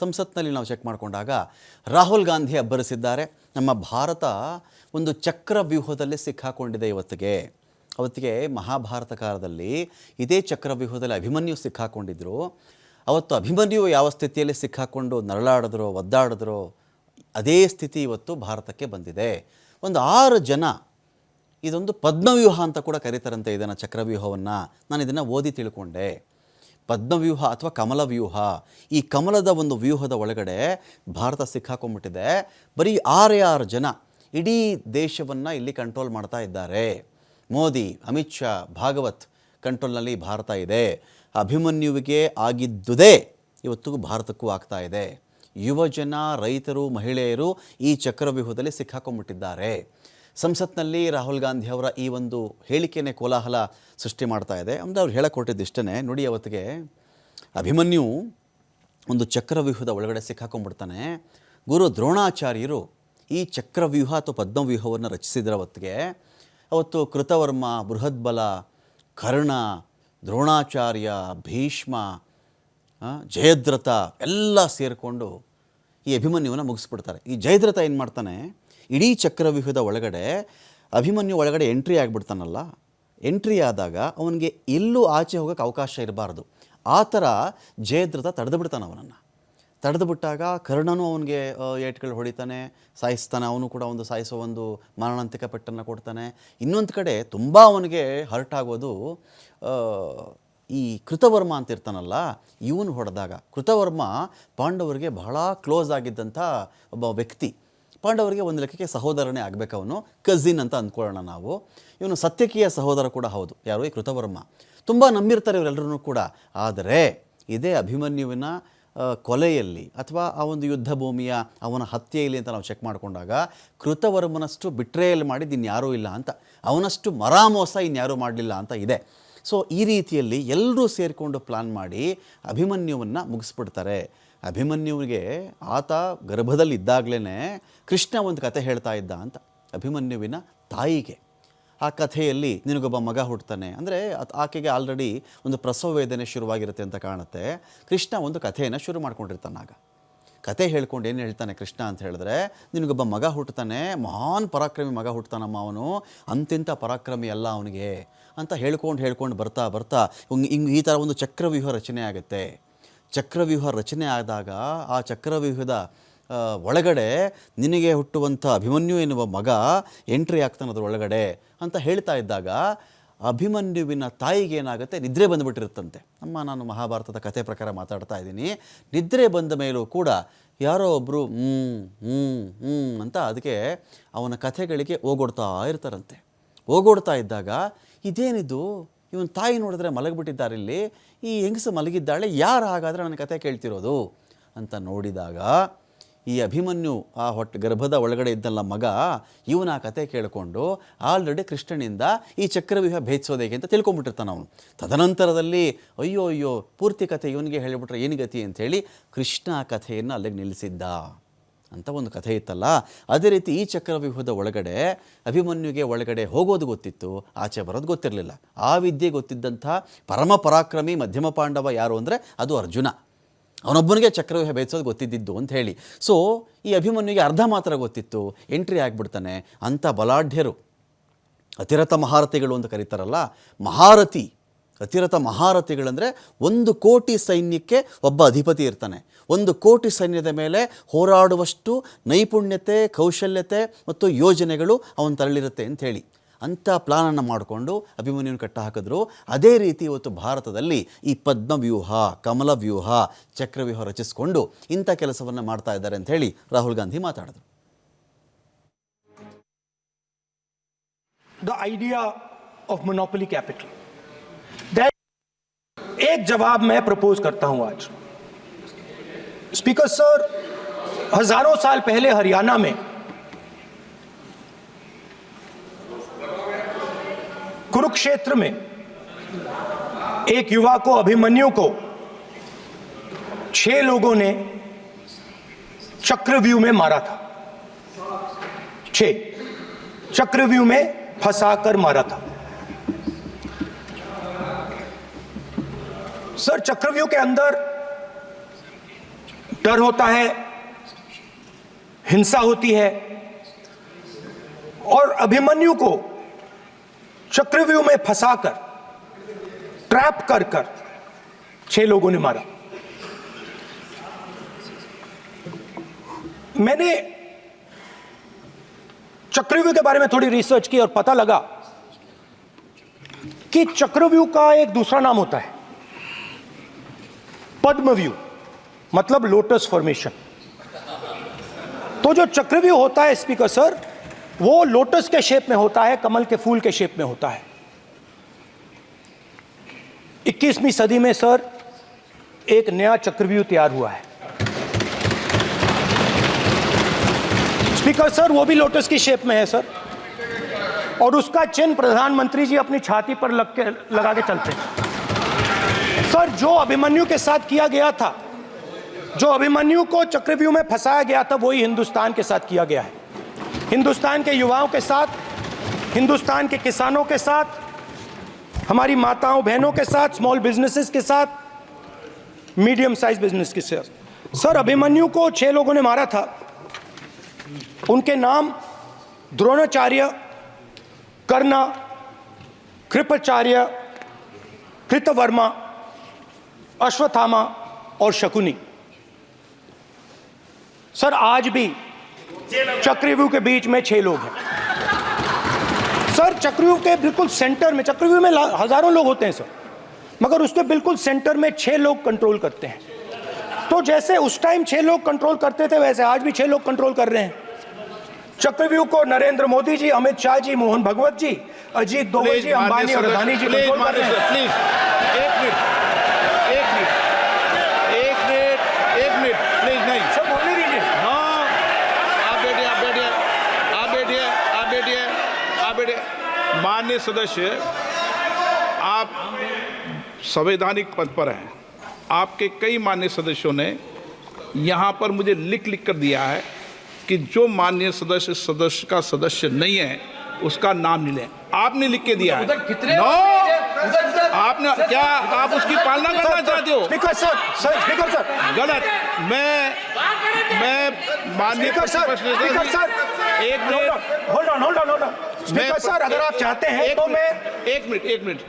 ಸಂಸತ್ನಲ್ಲಿ ನಾವು ಚೆಕ್ ಮಾಡಿಕೊಂಡಾಗ ರಾಹುಲ್ ಗಾಂಧಿ ಅಬ್ಬರಿಸಿದ್ದಾರೆ. ನಮ್ಮ ಭಾರತ ಒಂದು ಚಕ್ರವ್ಯೂಹದಲ್ಲಿ ಸಿಕ್ಕಾಕೊಂಡಿದೆ ಇವತ್ತಿಗೆ. ಅವತ್ತಿಗೆ ಮಹಾಭಾರತ ಕಾಲದಲ್ಲಿ ಇದೇ ಚಕ್ರವ್ಯೂಹದಲ್ಲಿ ಅಭಿಮನ್ಯು ಸಿಕ್ಕಾಕೊಂಡಿದ್ದರು ಅವತ್ತು ಅಭಿಮನ್ಯು ಯಾವ ಸ್ಥಿತಿಯಲ್ಲಿ ಸಿಕ್ಕಾಕೊಂಡು ನರಳಾಡಿದ್ರು, ಒದ್ದಾಡಿದ್ರು, ಅದೇ ಸ್ಥಿತಿ ಇವತ್ತು ಭಾರತಕ್ಕೆ ಬಂದಿದೆ. ಒಂದು ಆರು ಜನ, ಇದೊಂದು ಪದ್ಮವ್ಯೂಹ ಅಂತ ಕೂಡ ಕರೀತಾರಂತೆ ಇದನ್ನು ಚಕ್ರವ್ಯೂಹವನ್ನು. ನಾನು ಇದನ್ನು ಓದಿ ತಿಳ್ಕೊಂಡೆ. ಪದ್ಮವ್ಯೂಹ ಅಥವಾ ಕಮಲ ವ್ಯೂಹ ಈ ಕಮಲದ ಒಂದು ವ್ಯೂಹದ ಒಳಗಡೆ ಭಾರತ ಸಿಕ್ಕಾಕೊಂಡ್ಬಿಟ್ಟಿದೆ. ಬರೀ ಆರೇ ಆರು ಜನ ಇಡೀ ದೇಶವನ್ನು ಇಲ್ಲಿ ಕಂಟ್ರೋಲ್ ಮಾಡ್ತಾ ಇದ್ದಾರೆ. ಮೋದಿ, ಅಮಿತ್ ಶಾ, ಭಾಗವತ್ ಕಂಟ್ರೋಲ್ನಲ್ಲಿ ಭಾರತ ಇದೆ. ಅಭಿಮನ್ಯುವಿಗೆ ಆಗಿದ್ದುದೇ ಇವತ್ತಿಗೂ ಭಾರತಕ್ಕೂ ಆಗ್ತಾ ಇದೆ. ಯುವಜನ, ರೈತರು, ಮಹಿಳೆಯರು ಈ ಚಕ್ರವ್ಯೂಹದಲ್ಲಿ ಸಿಕ್ಕಾಕೊಂಡ್ಬಿಟ್ಟಿದ್ದಾರೆ. ಸಂಸತ್ನಲ್ಲಿ ರಾಹುಲ್ ಗಾಂಧಿ ಅವರ ಈ ಒಂದು ಹೇಳಿಕೆನೇ ಕೋಲಾಹಲ ಸೃಷ್ಟಿ ಮಾಡ್ತಾ ಇದೆ. ಅಂದರೆ ಅವ್ರು ಹೇಳಕ್ಕೆ ಇಷ್ಟೇ ನೋಡಿ, ಅವತ್ತಿಗೆ ಅಭಿಮನ್ಯು ಒಂದು ಚಕ್ರವ್ಯೂಹದ ಒಳಗಡೆ ಸಿಕ್ಕಾಕೊಂಡ್ಬಿಡ್ತಾನೆ. ಗುರು ದ್ರೋಣಾಚಾರ್ಯರು ಈ ಚಕ್ರವ್ಯೂಹ ಅಥವಾ ಪದ್ಮವ್ಯೂಹವನ್ನು ರಚಿಸಿದ್ರ ಹೊತ್ತಿಗೆ ಅವತ್ತು ಕೃತವರ್ಮ, ಬೃಹದ್ಬಲ, ಕರ್ಣ, ದ್ರೋಣಾಚಾರ್ಯ, ಭೀಷ್ಮ ಜಯದ್ರಥ ಎಲ್ಲ ಸೇರಿಕೊಂಡು ಈ ಅಭಿಮನ್ಯುವನ್ನು ಮುಗಿಸ್ಬಿಡ್ತಾರೆ. ಈ ಜಯದ್ರಥ ಏನು ಮಾಡ್ತಾನೆ? ಇಡೀ ಚಕ್ರವ್ಯೂಹದ ಒಳಗಡೆ ಅಭಿಮನ್ಯು ಒಳಗಡೆ ಎಂಟ್ರಿ ಆಗಿಬಿಡ್ತಾನಲ್ಲ. ಎಂಟ್ರಿ ಆದಾಗ ಅವನಿಗೆ ಎಲ್ಲೂ ಆಚೆ ಹೋಗೋಕ್ಕೆ ಅವಕಾಶ ಇರಬಾರ್ದು. ಆ ಥರ ಜಯದ್ರಥ ತಡೆದು ಬಿಡ್ತಾನೆ ಅವನನ್ನು. ತಡೆದು ಬಿಟ್ಟಾಗ ಕರ್ಣನು ಅವನಿಗೆ ಏಟ್ಗಳು ಹೊಡಿತಾನೆ, ಸಾಯಿಸ್ತಾನೆ, ಅವನು ಕೂಡ ಒಂದು ಸಾಯಿಸೋ ಒಂದು ಮಾರಣಾಂತಿಕ ಪೆಟ್ಟನ್ನು ಕೊಡ್ತಾನೆ. ಇನ್ನೊಂದು ಕಡೆ ತುಂಬ ಅವನಿಗೆ ಹರ್ಟ್ ಆಗೋದು ಈ ಕೃತವರ್ಮ ಅಂತ ಇರ್ತಾನಲ್ಲ ಇವನು ಹೊಡೆದಾಗ. ಕೃತವರ್ಮ ಪಾಂಡವರಿಗೆ ಬಹಳ ಕ್ಲೋಸ್ ಆಗಿದ್ದಂಥ ಒಬ್ಬ ವ್ಯಕ್ತಿ. ಪಾಂಡವರಿಗೆ ಒಂದು ಲೆಕ್ಕಕ್ಕೆ ಸಹೋದರನೇ ಆಗಬೇಕು ಅವನು ಕಝಿನ್ ಅಂತ ಅಂದ್ಕೊಳ್ಳೋಣ ನಾವು. ಇವನು ಸತ್ಯಕೀಯ ಸಹೋದರ ಕೂಡ ಹೌದು. ಯಾರು? ಈ ಕೃತವರ್ಮ. ತುಂಬ ನಂಬಿರ್ತಾರೆ ಇವರೆಲ್ಲರೂ ಕೂಡ. ಆದರೆ ಇದೇ ಅಭಿಮನ್ಯುವಿನ ಕೊಲೆಯಲ್ಲಿ ಅಥವಾ ಆ ಒಂದು ಯುದ್ಧ ಭೂಮಿಯ, ಅವನ ಹತ್ಯೆಯಲ್ಲಿ ಅಂತ ನಾವು ಚೆಕ್ ಮಾಡಿಕೊಂಡಾಗ ಕೃತವರ್ಮನಷ್ಟು ಬಿಟ್ರೇಯಲ್ ಮಾಡಿದ್ದು ಇನ್ಯಾರೂ ಇಲ್ಲ ಅಂತ. ಅವನಷ್ಟು ಮರಾಮೋಸ ಇನ್ಯಾರೂ ಮಾಡಲಿಲ್ಲ ಅಂತ ಇದೆ. ಸೊ ಈ ರೀತಿಯಲ್ಲಿ ಎಲ್ಲರೂ ಸೇರಿಕೊಂಡು ಪ್ಲಾನ್ ಮಾಡಿ ಅಭಿಮನ್ಯುವನ್ನು ಮುಗಿಸ್ಬಿಡ್ತಾರೆ. ಅಭಿಮನ್ಯುವಿಗೆ ಆತ ಗರ್ಭದಲ್ಲಿದ್ದಾಗಲೇ ಕೃಷ್ಣ ಒಂದು ಕತೆ ಹೇಳ್ತಾ ಇದ್ದ ಅಂತ ಅಭಿಮನ್ಯುವಿನ ತಾಯಿಗೆ. ಆ ಕಥೆಯಲ್ಲಿ ನಿನಗೊಬ್ಬ ಮಗ ಹುಡ್ತಾನೆ ಅಂದರೆ ಆಕೆಗೆ ಆಲ್ರೆಡಿ ಒಂದು ಪ್ರಸವ ವೇದನೆ ಶುರುವಾಗಿರುತ್ತೆ ಅಂತ ಕಾಣುತ್ತೆ. ಕೃಷ್ಣ ಒಂದು ಕಥೆಯನ್ನು ಶುರು ಮಾಡ್ಕೊಂಡಿರ್ತಾನೆ ಆಗ. ಕತೆ ಹೇಳ್ಕೊಂಡು ಏನು ಹೇಳ್ತಾನೆ ಕೃಷ್ಣ ಅಂತ ಹೇಳಿದ್ರೆ, ನಿನಗೊಬ್ಬ ಮಗ ಹುಟ್ಟುತ್ತಾನೆ ಮಹಾನ್ ಪರಾಕ್ರಮಿ ಮಗ ಹುಟ್ಟುತ್ತಾನಮ್ಮ ಅವನು ಅಂತಿಂಥ ಪರಾಕ್ರಮಿ ಅಲ್ಲ ಅವನಿಗೆ ಅಂತ ಹೇಳ್ಕೊಂಡು ಹೇಳ್ಕೊಂಡು ಬರ್ತಾ ಬರ್ತಾ ಹಿಂಗ್ ಈ ಥರ ಒಂದು ಚಕ್ರವ್ಯೂಹ ರಚನೆ ಆಗುತ್ತೆ. ಚಕ್ರವ್ಯೂಹ ರಚನೆ ಆದಾಗ ಆ ಚಕ್ರವ್ಯೂಹದ ಒಳಗಡೆ ನಿನಗೆ ಹುಟ್ಟುವಂಥ ಅಭಿಮನ್ಯು ಎನ್ನುವ ಮಗ ಎಂಟ್ರಿ ಆಗ್ತಾನೆ ಅದ್ರ ಒಳಗಡೆ ಅಂತ ಹೇಳ್ತಾ ಇದ್ದಾಗ ಅಭಿಮನ್ಯುವಿನ ತಾಯಿಗೆ ಏನಾಗುತ್ತೆ? ನಿದ್ರೆ ಬಂದುಬಿಟ್ಟಿರುತ್ತಂತೆ. ಅಮ್ಮ, ನಾನು ಮಹಾಭಾರತದ ಕಥೆ ಪ್ರಕಾರ ಮಾತಾಡ್ತಾ ಇದ್ದೀನಿ. ನಿದ್ರೆ ಬಂದ ಮೇಲೂ ಕೂಡ ಯಾರೋ ಒಬ್ಬರು ಹ್ಞೂ ಹ್ಞೂ ಹ್ಞೂ ಅಂತ ಅದಕ್ಕೆ ಅವನ ಕಥೆಗಳಿಗೆ ಓಗೊಡ್ತಾ ಇರ್ತಾರಂತೆ. ಓಗೋಡ್ತಾ ಇದ್ದಾಗ ಇದೇನಿದು? ಇವನ್ ತಾಯಿ ನೋಡಿದ್ರೆ ಮಲಗಿಬಿಟ್ಟಿದ್ದಾರೆ ಇಲ್ಲಿ. ಈ ಹೆಂಗಸು ಮಲಗಿದ್ದಾಳೆ ಯಾರು ಹಾಗಾದರೆ ನನ್ನ ಕತೆ ಕೇಳ್ತಿರೋದು ಅಂತ ನೋಡಿದಾಗ ಈ ಅಭಿಮನ್ಯು ಆ ಹೊಟ್ಟೆ ಗರ್ಭದ ಒಳಗಡೆ ಇದ್ದಲ್ಲ ಮಗ, ಇವನ ಆ ಕತೆ ಕೇಳಿಕೊಂಡು ಆಲ್ರೆಡಿ ಕೃಷ್ಣನಿಂದ ಈ ಚಕ್ರವ್ಯೂಹ ಭೇದಿಸೋದೇಗೆ ಅಂತ ತಿಳ್ಕೊಂಬಿಟ್ಟಿರ್ತಾನೆ ಅವನು. ತದನಂತರದಲ್ಲಿ ಅಯ್ಯೋ ಅಯ್ಯೋ, ಪೂರ್ತಿ ಕಥೆ ಇವನಿಗೆ ಹೇಳಿಬಿಟ್ರೆ ಏನು ಗತಿ ಅಂಥೇಳಿ ಕೃಷ್ಣ ಆ ಕಥೆಯನ್ನು ಅಲ್ಲಿಗೆ ನಿಲ್ಲಿಸಿದ್ದ. ಅಂತ ಒಂದು ಕಥೆ ಇತ್ತಲ್ಲ? ಅದೇ ರೀತಿ ಈ ಚಕ್ರವ್ಯೂಹದ ಒಳಗಡೆ ಅಭಿಮನ್ಯುಗೆ ಒಳಗಡೆ ಹೋಗೋದು ಗೊತ್ತಿತ್ತು, ಆಚೆ ಬರೋದು ಗೊತ್ತಿರಲಿಲ್ಲ. ಆ ವಿದ್ಯೆ ಗೊತ್ತಿದ್ದಂಥ ಪರಮ ಪರಾಕ್ರಮಿ ಮಧ್ಯಮ ಪಾಂಡವ ಯಾರು ಅಂದರೆ ಅದು ಅರ್ಜುನ. ಅವನೊಬ್ಬನಿಗೆ ಚಕ್ರವ್ಯೂಹ ಬೇಯಿಸೋದು ಗೊತ್ತಿದ್ದಿದ್ದು ಅಂತ ಹೇಳಿ. ಸೊ ಈ ಅಭಿಮನ್ಯುಗೆ ಅರ್ಧ ಮಾತ್ರ ಗೊತ್ತಿತ್ತು, ಎಂಟ್ರಿ ಆಗಿಬಿಡ್ತಾನೆ ಅಂಥ ಬಲಾಢ್ಯರು. ಅತಿರಥ ಮಹಾರಥಿಗಳು ಅಂತ ಕರೀತಾರಲ್ಲ, ಮಹಾರಥಿ. ಅತಿರಥ ಮಹಾರಥಿಗಳಂದರೆ ಒಂದು ಕೋಟಿ ಸೈನ್ಯಕ್ಕೆ ಒಬ್ಬ ಅಧಿಪತಿ ಇರ್ತಾನೆ. ಒಂದು ಕೋಟಿ ಸೈನ್ಯದ ಮೇಲೆ ಹೋರಾಡುವಷ್ಟು ನೈಪುಣ್ಯತೆ ಕೌಶಲ್ಯತೆ ಮತ್ತು ಯೋಜನೆಗಳು ಅವನ ತರಲಿರುತ್ತೆ ಅಂತ ಹೇಳಿ ಅಂಥ ಪ್ಲಾನನ್ನು ಮಾಡಿಕೊಂಡು ಅಭಿಮನ್ಯುನ ಕಟ್ಟ ಹಾಕಿದ್ರು ಅದೇ ರೀತಿ ಇವತ್ತು ಭಾರತದಲ್ಲಿ ಈ ಪದ್ಮವ್ಯೂಹ ಕಮಲ ವ್ಯೂಹ ಚಕ್ರವ್ಯೂಹ ರಚಿಸಿಕೊಂಡು ಇಂಥ ಕೆಲಸವನ್ನು ಮಾಡ್ತಾ ಇದ್ದಾರೆ ಅಂತ ಹೇಳಿ ರಾಹುಲ್ ಗಾಂಧಿ ಮಾತಾಡಿದ್ರು the idea of monopoly capital. That एक जवाब मैं प्रपोज करता हूं आज स्पीकर सर, हज़ारों साल पहले हरियाणा में कुरुक्षेत्र में एक युवा को, अभिमन्यु को छह लोगों ने चक्रव्यूह में मारा था। छह। चक्रव्यूह में फंसाकर मारा था। सर, चक्रव्यूह के अंदर डर होता है, हिंसा होती है, और अभिमन्यु को चक्रव्यूह में फंसाकर ट्रैप कर कर छह लोगों ने मारा। मैंने चक्रव्यूह के बारे में थोड़ी रिसर्च की और पता लगा कि चक्रव्यूह का एक दूसरा नाम होता है, पद्मव्यूह। मतलब लोटस फॉर्मेशन तो जो चक्रव्यूह होता है स्पीकर सर वो लोटस के शेप में होता है, कमल के फूल के शेप में होता है। 21वीं सदी में सर एक नया चक्रव्यूह तैयार हुआ है। स्पीकर सर वो भी लोटस की शेप में है सर और उसका चिन्ह प्रधानमंत्री जी अपनी छाती पर लग के, लगा के चलते हैं। सर जो अभिमन्यु के साथ किया गया था जो अभिमन्यु को चक्रव्यूह में फंसाया गया था, वही हिंदुस्तान के साथ किया गया है। हिंदुस्तान के युवाओं के साथ, हिंदुस्तान के किसानों के साथ, हमारी माताओं, बहनों के साथ स्मॉल बिजनेसेस के साथ मीडियम साइज़ बिज़नेस के साथ। सर, अभिमन्यु को छह लोगों ने मारा था। उनके नाम द्रोणाचार्य, कर्ण, कृपाचार्य, कृतवर्मा, अश्वत्थामा और शकुनी। सर आज भी चक्रव्यूह के बीच में छह लोग हैं। सर चक्रव्यूह के बिल्कुल सेंटर में चक्रव्यूह में हज़ारों लोग होते हैं सर। मगर उसके बिल्कुल सेंटर में छह लोग कंट्रोल करते हैं। तो जैसे उस टाइम छह लोग कंट्रोल करते थे वैसे आज भी छह लोग कंट्रोल कर रहे हैं। चक्रव्यूह को नरेंद्र मोदी जी अमित शाह जी मोहन भगवत जी अजीत दोवल जी अंबानी और अदानी जी प्लीज़ कंट्रोल कर रहे हैं प्लीज़ एक मिनट एक मिनट एक मिनट एक मिनट प्लीज़ नहीं सर बोलने दीजिए हाँ आप बैठिए आप बैठिए आप बैठिए आप बैठिए आप बैठिए सदस्य आप संवैधानिक पद पर हैं। आपके कई मान्य सदस्यों ने यहाँ पर मुझे लिख लिख कर दिया है कि जो मान्य सदस्य सदस्य का सदस्य नहीं है उसका नाम नहीं लें। आपने लिख के दिया है। नो आपने क्या आप उसकी पालना करना चाहते हो? गलत। मैं मैं माननीय एक minute. Hold on hold on hold on speaker sir अगर आप चाहते हैं तो मैं एक मिनट एक मिनट।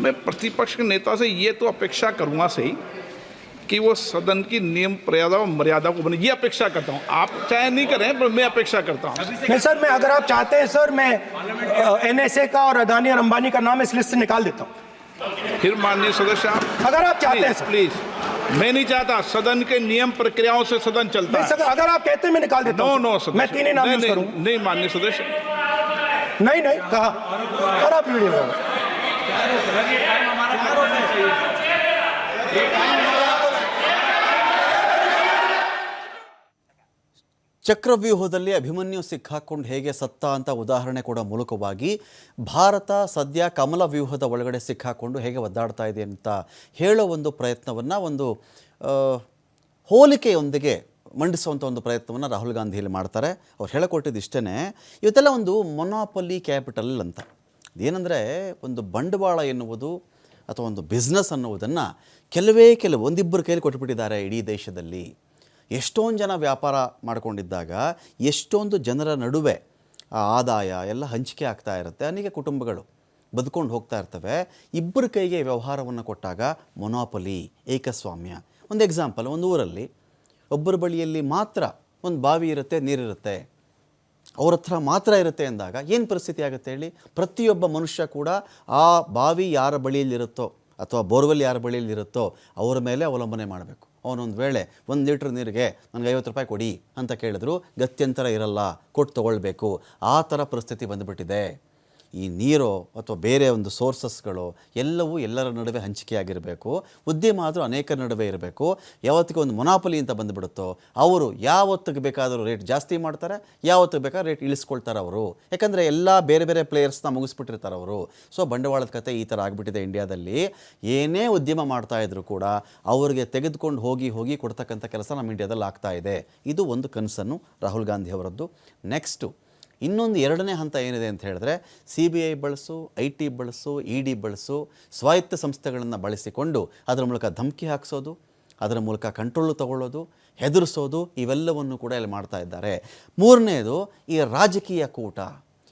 मैं प्रतिपक्ष के नेता से ये तो अपेक्षा करूँगा सही कि वो सदन की नियम मर्यादा और मर्यादा को बने। ये अपेक्षा करता हूँ। आप चाहे नहीं करें पर मैं अपेक्षा करता हूँ। नहीं सर मैं अगर आप चाहते हैं सर मैं एनएसए का और अदानी और अंबानी का नाम इस लिस्ट से निकाल देता हूँ। फिर माननीय सदस्य आप अगर आप चाहते हैं प्लीज़ मैं नहीं चाहता सदन के नियम प्रक्रियाओं से सदन चलता है। अगर आप कहते हैं मैं निकाल देता हूँ। No no sir. मैं तीन ही नाम नहीं माननीय सदस्य। नहीं नहीं कहा और आप वीडियो लगाओ। ಚಕ್ರವ್ಯೂಹದಲ್ಲಿ ಅಭಿಮನ್ಯು ಸಿಕ್ಕಾಕೊಂಡು ಹೇಗೆ ಸತ್ತ ಅಂತ ಉದಾಹರಣೆ ಕೊಡೋ ಮೂಲಕವಾಗಿ ಭಾರತ ಸದ್ಯ ಕಮಲ ವ್ಯೂಹದ ಒಳಗಡೆ ಸಿಕ್ಕಾಕೊಂಡು ಹೇಗೆ ಒದ್ದಾಡ್ತಾ ಇದೆ ಅಂತ ಹೇಳೋ ಒಂದು ಪ್ರಯತ್ನವನ್ನು ಒಂದು ಆ, ಹೋಲಿಕೆಯೊಂದಿಗೆ ಮಂಡಿಸುವಂಥ ಒಂದು ಪ್ರಯತ್ನವನ್ನು ರಾಹುಲ್ ಗಾಂಧಿ ಇಲ್ಲಿ ಮಾಡ್ತಾರೆ. ಅವ್ರು ಹೇಳಿಕೊಟ್ಟಿದ್ದು ಇಷ್ಟೇ ಇವತ್ತೆಲ್ಲ ಒಂದು ಮೊನಾಪಲಿ ಕ್ಯಾಪಿಟಲ್ ಅಂತ. ಏನಂದರೆ ಒಂದು ಬಂಡವಾಳ ಎನ್ನುವುದು ಅಥವಾ ಒಂದು ಬಿಸ್ನೆಸ್ ಅನ್ನುವುದನ್ನು ಕೆಲವೇ ಕೆಲವು ಒಂದಿಬ್ಬರು ಕೈಲಿ ಕೊಟ್ಟುಬಿಟ್ಟಿದ್ದಾರೆ ಇಡೀ ದೇಶದಲ್ಲಿ. ಎಷ್ಟೊಂದು ಜನ ವ್ಯಾಪಾರ ಮಾಡಿಕೊಂಡಿದ್ದಾಗ ಎಷ್ಟೊಂದು ಜನರ ನಡುವೆ ಆ ಆದಾಯ ಎಲ್ಲ ಹಂಚಿಕೆ ಆಗ್ತಾ ಇರುತ್ತೆ. ಅನೇಕ ಕುಟುಂಬಗಳು ಬದುಕೊಂಡು ಹೋಗ್ತಾ ಇರ್ತವೆ. ಇಬ್ಬರ ಕೈಗೆ ವ್ಯವಹಾರವನ್ನು ಕೊಟ್ಟಾಗ ಮೊನೋಪಲಿ ಏಕಸ್ವಾಮ್ಯ. ಒಂದು ಎಕ್ಸಾಂಪಲ್ ಒಂದು ಊರಲ್ಲಿ ಒಬ್ಬರ ಬಳಿಯಲ್ಲಿ ಮಾತ್ರ ಒಂದು ಬಾವಿ ಇರುತ್ತೆ, ನೀರಿರುತ್ತೆ. ಅವ್ರ ಹತ್ರ ಮಾತ್ರ ಇರುತ್ತೆ ಅಂದಾಗ ಏನು ಪರಿಸ್ಥಿತಿ ಆಗುತ್ತೆ ಹೇಳಿ? ಪ್ರತಿಯೊಬ್ಬ ಮನುಷ್ಯ ಕೂಡ ಆ ಬಾವಿ ಯಾರ ಬಳಿಯಲ್ಲಿರುತ್ತೋ ಅಥವಾ ಬೋರ್ವೆಲ್ ಯಾರ ಬಳಿಯಲ್ಲಿರುತ್ತೋ ಅವರ ಮೇಲೆ ಅವಲಂಬನೆ ಮಾಡಬೇಕು. ಅವನೊಂದು ವೇಳೆ ಒಂದು ಲೀಟ್ರ್ ನೀರಿಗೆ ನನಗೆ ಐವತ್ತು ರೂಪಾಯಿ ಕೊಡಿ ಅಂತ ಕೇಳಿದ್ರು, ಗತ್ಯಂತರ ಇರಲ್ಲ, ಕೊಟ್ಟು ತೊಗೊಳ್ಬೇಕು. ಆ ಥರ ಪರಿಸ್ಥಿತಿ ಬಂದುಬಿಟ್ಟಿದೆ. ಈ ನೀರೋ ಅಥವಾ ಬೇರೆ ಒಂದು ಸೋರ್ಸಸ್ಗಳು ಎಲ್ಲವೂ ಎಲ್ಲರ ನಡುವೆ ಹಂಚಿಕೆಯಾಗಿರಬೇಕು. ಉದ್ಯಮ ಆದರೂ ಅನೇಕರ ನಡುವೆ ಇರಬೇಕು. ಯಾವತ್ತಿಗೆ ಒಂದು ಮೊನಾಪಲಿ ಅಂತ ಬಂದುಬಿಡುತ್ತೋ ಅವರು ಯಾವತ್ತಿಗೆ ಬೇಕಾದರೂ ರೇಟ್ ಜಾಸ್ತಿ ಮಾಡ್ತಾರೆ, ಯಾವತ್ತಿಗೆ ಬೇಕಾದ್ರೆ ರೇಟ್ ಇಳಿಸ್ಕೊಳ್ತಾರೆ ಅವರು. ಯಾಕಂದರೆ ಎಲ್ಲ ಬೇರೆ ಬೇರೆ ಪ್ಲೇಯರ್ಸ್ನ ಮುಗಿಸ್ಬಿಟ್ಟಿರ್ತಾರೆ ಅವರು. ಸೊ ಬಂಡವಾಳದ ಕತೆ ಈ ಥರ ಆಗಿಬಿಟ್ಟಿದೆ ಇಂಡಿಯಾದಲ್ಲಿ. ಏನೇ ಉದ್ಯಮ ಮಾಡ್ತಾ ಇದ್ರು ಕೂಡ ಅವರಿಗೆ ತೆಗೆದುಕೊಂಡು ಹೋಗಿ ಹೋಗಿ ಕೊಡ್ತಕ್ಕಂಥ ಕೆಲಸ ನಮ್ಮ ಇಂಡಿಯಾದಲ್ಲಿ ಆಗ್ತಾ ಇದೆ. ಇದು ಒಂದು ಕನಸನ್ನು ರಾಹುಲ್ ಗಾಂಧಿ ಅವರದ್ದು. ನೆಕ್ಸ್ಟು ಇನ್ನೊಂದು ಎರಡನೇ ಹಂತ ಏನಿದೆ ಅಂತ ಹೇಳಿದ್ರೆ ಸಿ ಬಿ ಐ ಬಳಸು, ಐ ಟಿ ಬಳಸು, ಇ ಡಿ ಬಳಸು, ಸ್ವಾಯತ್ತ ಸಂಸ್ಥೆಗಳನ್ನು ಬಳಸಿಕೊಂಡು ಅದರ ಮೂಲಕ ಧಮಕಿ ಹಾಕಿಸೋದು, ಅದರ ಮೂಲಕ ಕಂಟ್ರೋಲು ತಗೊಳ್ಳೋದು, ಹೆದರಿಸೋದು, ಇವೆಲ್ಲವನ್ನು ಕೂಡ ಇಲ್ಲಿ ಮಾಡ್ತಾ ಇದ್ದಾರೆ. ಮೂರನೇದು ಈ ರಾಜಕೀಯ ಕೂಟ.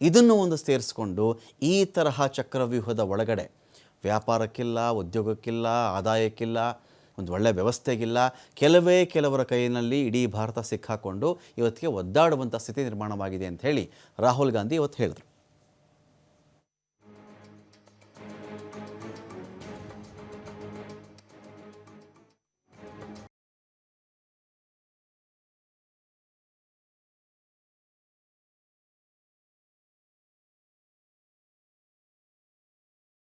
ಇದನ್ನು ಒಂದು ಸೇರಿಸ್ಕೊಂಡು ಈ ತರಹ ಚಕ್ರವ್ಯೂಹದ ಒಳಗಡೆ ವ್ಯಾಪಾರಕ್ಕಿಲ್ಲ, ಉದ್ಯೋಗಕ್ಕಿಲ್ಲ, ಆದಾಯಕ್ಕಿಲ್ಲ ಒಂದು ಒಳ್ಳೆಯ ವ್ಯವಸ್ಥೆಗಿಲ್ಲ. ಕೆಲವೇ ಕೆಲವರ ಕೈಯಲ್ಲಿ ಇಡೀ ಭಾರತ ಸಿಕ್ಕಾಕೊಂಡು ಇವತ್ತಿಗೆ ಒದ್ದಾಡುವಂಥ ಸ್ಥಿತಿ ನಿರ್ಮಾಣವಾಗಿದೆ ಅಂತ ಹೇಳಿ ರಾಹುಲ್ ಗಾಂಧಿ ಇವತ್ತು ಹೇಳಿದ್ರು.